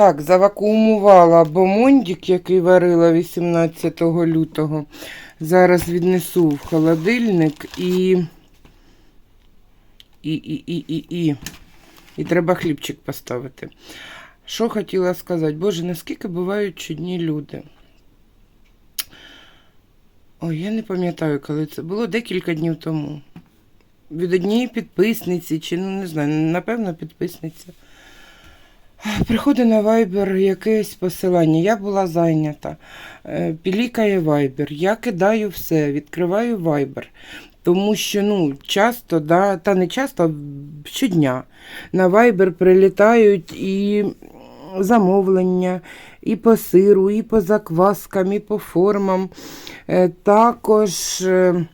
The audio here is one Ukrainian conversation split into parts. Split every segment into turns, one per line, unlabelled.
Так, завакуумувала бомондик, який варила 18 лютого. Зараз віднесу в холодильник і. І, і, і, і, і. І треба хлібчик поставити. Що хотіла сказати? Боже, наскільки бувають чудні люди. Ой, я не пам'ятаю, коли це було декілька днів тому. Від однієї підписниці, чи ну не знаю, напевно, підписниця. Приходить на Viber якесь посилання. Я була зайнята. Е, Пілікає Viber. Я кидаю все, відкриваю Viber. Тому що ну, часто, да, та не часто, а щодня на Viber прилітають і замовлення, і по сиру, і по закваскам, і по формам. Е, Також. е,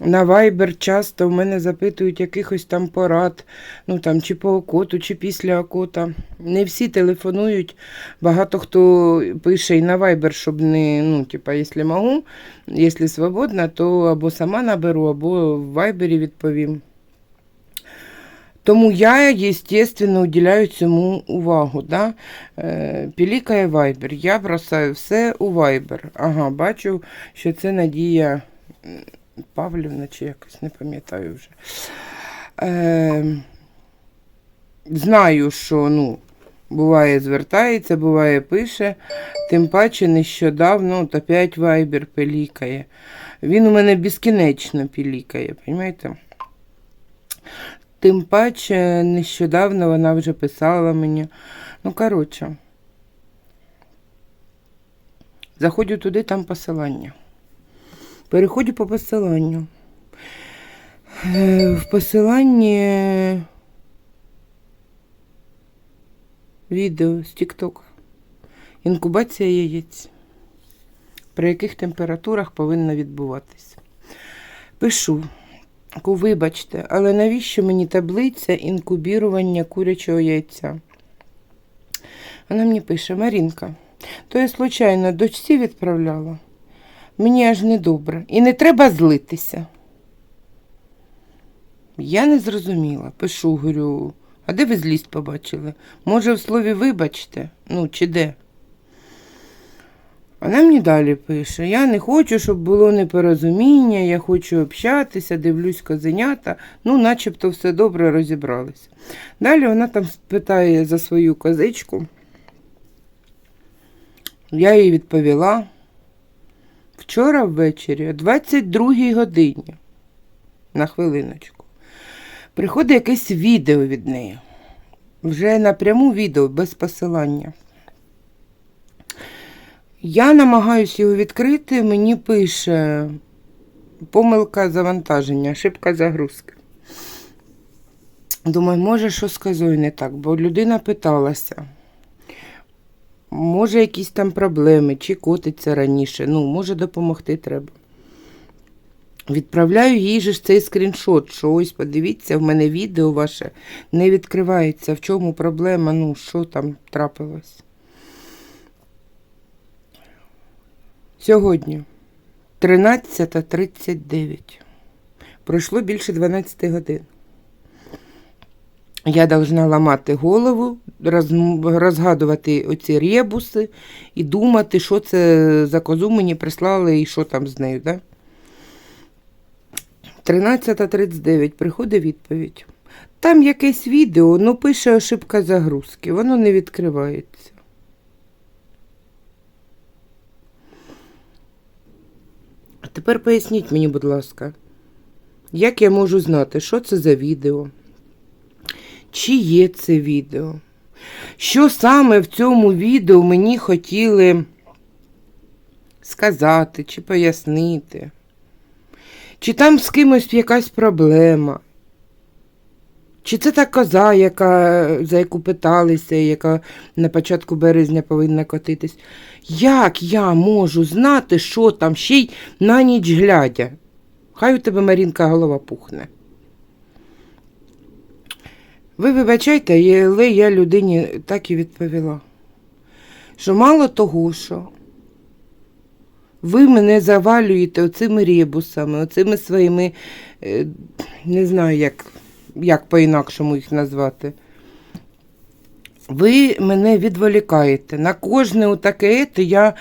на Viber часто в мене запитують якихось там порад, ну там чи по окоту, чи після окота. Не всі телефонують. Багато хто пише і на Viber, щоб не, ну, типа, якщо можу, якщо свободна, то або сама наберу, або в Viber відповім. Тому я, естественно, уділяю цьому увагу. Да? Е, Пілікає Viber. Я бросаю все у Viber. Ага, бачу, що це Надія Павлівна, чи якось не пам'ятаю вже. Е, знаю, що ну, буває звертається, буває пише. Тим паче нещодавно от опять Viber пілікає. Він у мене безкінечно пілікає, розумієте? Тим паче нещодавно вона вже писала мені. Ну, коротше, заходжу туди, там посилання. Переходжу по посиланню. Е, В посиланні відео з TikTok. Інкубація яєць. При яких температурах повинна відбуватися. Пишу. Вибачте, але навіщо мені таблиця інкубірування курячого яйця? Вона мені пише, Марінка, то я случайно дочці відправляла. Мені аж недобре. І не треба злитися. Я не зрозуміла. Пишу, говорю, а де ви злість побачили? Може, в слові вибачте? Ну, чи де? Вона мені далі пише: Я не хочу, щоб було непорозуміння, я хочу общатися, дивлюсь козенята, ну, начебто все добре розібрались. Далі вона там питає за свою козичку. Я їй відповіла. Вчора ввечері, о 22 годині, на хвилиночку, приходить якесь відео від неї. Вже напряму відео без посилання. Я намагаюся його відкрити, мені пише помилка завантаження, ошибка загрузки. Думаю, може, що з козою не так, бо людина питалася. Може, якісь там проблеми, чи котиться раніше. Ну, може, допомогти треба. Відправляю їй же ж цей скріншот, що ось, подивіться, в мене відео ваше не відкривається. В чому проблема? Ну, що там трапилось? Сьогодні 13.39. Пройшло більше 12 годин. Я должна ламати голову, роз- розгадувати оці ребуси і думати, що це за козу мені прислали і що там з нею. Да? 13.39. Приходить відповідь. Там якесь відео, ну пише ошибка загрузки, воно не відкривається. Тепер поясніть мені, будь ласка, як я можу знати, що це за відео? Чи є це відео? Що саме в цьому відео мені хотіли сказати чи пояснити? Чи там з кимось якась проблема? Чи це та коза, яка, за яку питалися, яка на початку березня повинна котитись? Як я можу знати, що там ще й на ніч глядя? Хай у тебе Марінка голова пухне. Ви вибачайте, але я людині так і відповіла. що мало того, що ви мене завалюєте оцими ребусами, оцими своїми, е, не знаю, як, як по-інакшому їх назвати. Ви мене відволікаєте. На кожне отаке ето я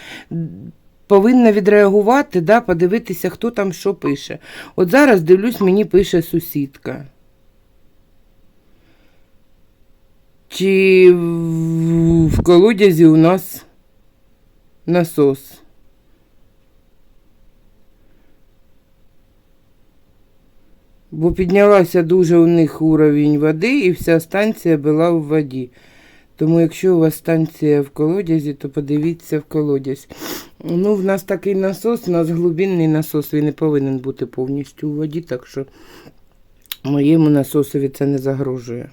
повинна відреагувати, да, подивитися, хто там що пише. От зараз дивлюсь, мені пише сусідка. Чи в колодязі у нас насос? Бо піднялася дуже у них уровень води, і вся станція була в воді. Тому якщо у вас станція в колодязі, то подивіться в колодязь. Ну, в нас такий насос, у нас глибинний насос, він не повинен бути повністю у воді, так що моєму насосові це не загрожує.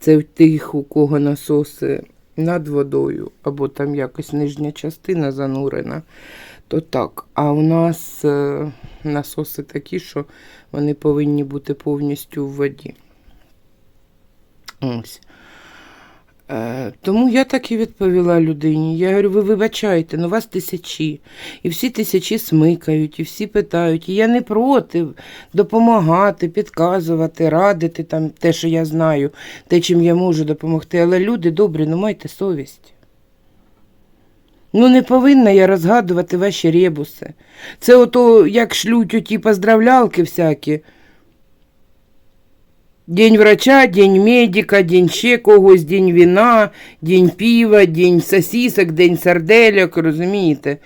Це в тих, у кого насоси над водою, або там якось нижня частина занурена, то так. А у нас е, насоси такі, що вони повинні бути повністю в воді. Ось. Е, тому я так і відповіла людині. Я говорю, ви вибачайте, ну вас тисячі. І всі тисячі смикають, і всі питають. І я не проти допомагати, підказувати, радити там те, що я знаю, те, чим я можу допомогти. Але люди добрі, ну майте совість. Ну, не повинна я розгадувати ваші ребуси. Це ото, як шлють оті поздравлялки всякі. День врача, день медика, день ще когось, день вина, день пива, день сосісок, день сардельок, розумієте?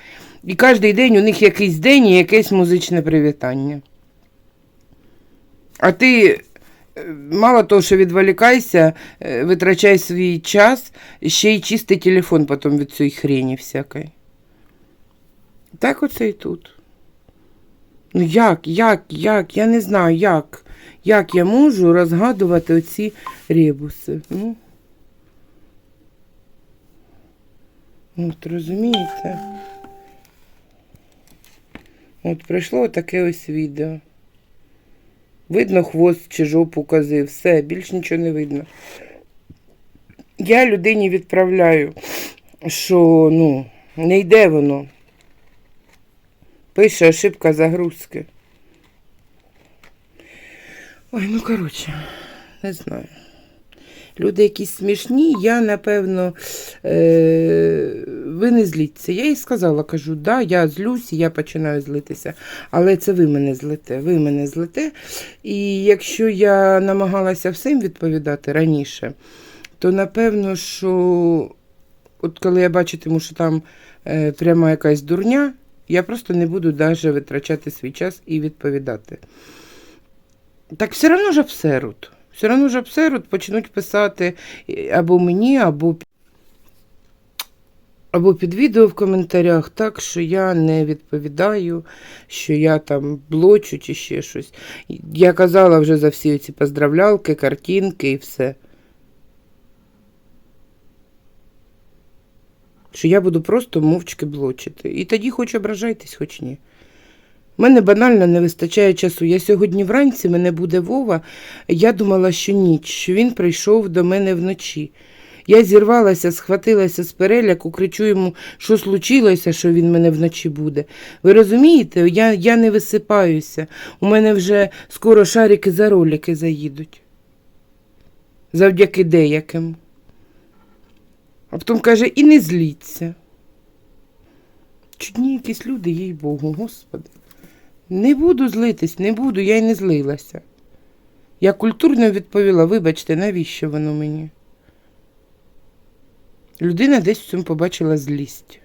І кожен день у них якийсь день і якесь музичне привітання. А ти мало того, що відволікайся, е, витрачай свій час, ще й чистий телефон потім від цієї хрені всякої. Так оце і тут. Ну як, як, як? Я не знаю, як. Як я можу розгадувати оці ребуси? Ну. От розумієте? От прийшло таке ось відео. Видно хвост чи жопу кози, все, більш нічого не видно. Я людині відправляю, що ну, не йде воно. Пише ошибка загрузки. Ой, ну коротше, не знаю. Люди якісь смішні, я, напевно, е- ви не зліться. Я їй сказала, кажу, да, я злюсь, я починаю злитися. Але це ви мене злите, ви мене злите. І якщо я намагалася всім відповідати раніше, то напевно, що от коли я бачитиму, що там е- пряма якась дурня, я просто не буду навіть витрачати свій час і відповідати. Так все одно ж обсеруть. Все одно ж обсеруть, почнуть писати або мені, або, або під відео в коментарях, так що я не відповідаю, що я там блочу чи ще щось. Я казала вже за всі ці поздравлялки, картинки і все. Що я буду просто мовчки блочити. І тоді хоч ображайтесь, хоч ні. Мене банально не вистачає часу. Я сьогодні вранці мене буде Вова. Я думала, що ніч, що він прийшов до мене вночі. Я зірвалася, схватилася з переляку, кричу йому, що случилося, що він мене вночі буде. Ви розумієте, я, я не висипаюся. У мене вже скоро шарики за ролики заїдуть. Завдяки деяким. А потім каже, і не зліться. Чудні якісь люди, їй Богу, Господи. Не буду злитись, не буду, я й не злилася. Я культурно відповіла, вибачте, навіщо воно мені? Людина десь в цьому побачила злість.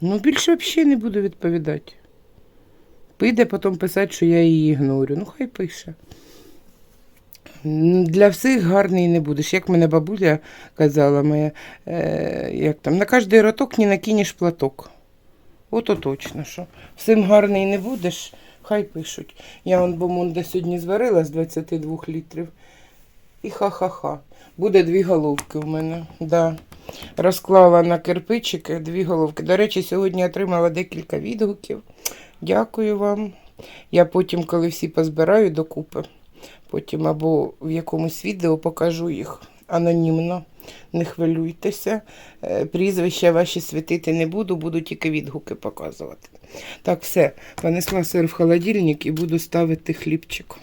Ну, більше взагалі не буду відповідати. Піде потім писати, що я її ігнорю. Ну, хай пише. Для всіх гарний не будеш. Як мене бабуля казала моя, е, як там, на кожний роток не накинеш платок. Ото точно, що всім гарний не будеш, хай пишуть. Я вон бомонда сьогодні зварила з 22 літрів. І ха-ха-ха. Буде дві головки в мене. Да. Розклала на кирпичики дві головки. До речі, сьогодні отримала декілька відгуків. Дякую вам. Я потім, коли всі позбираю докупи, потім або в якомусь відео покажу їх анонімно. Не хвилюйтеся. Е, Прізвища ваші світити не буду, буду тільки відгуки показувати. Так, все, понесла сир в холодильник і буду ставити хлібчик.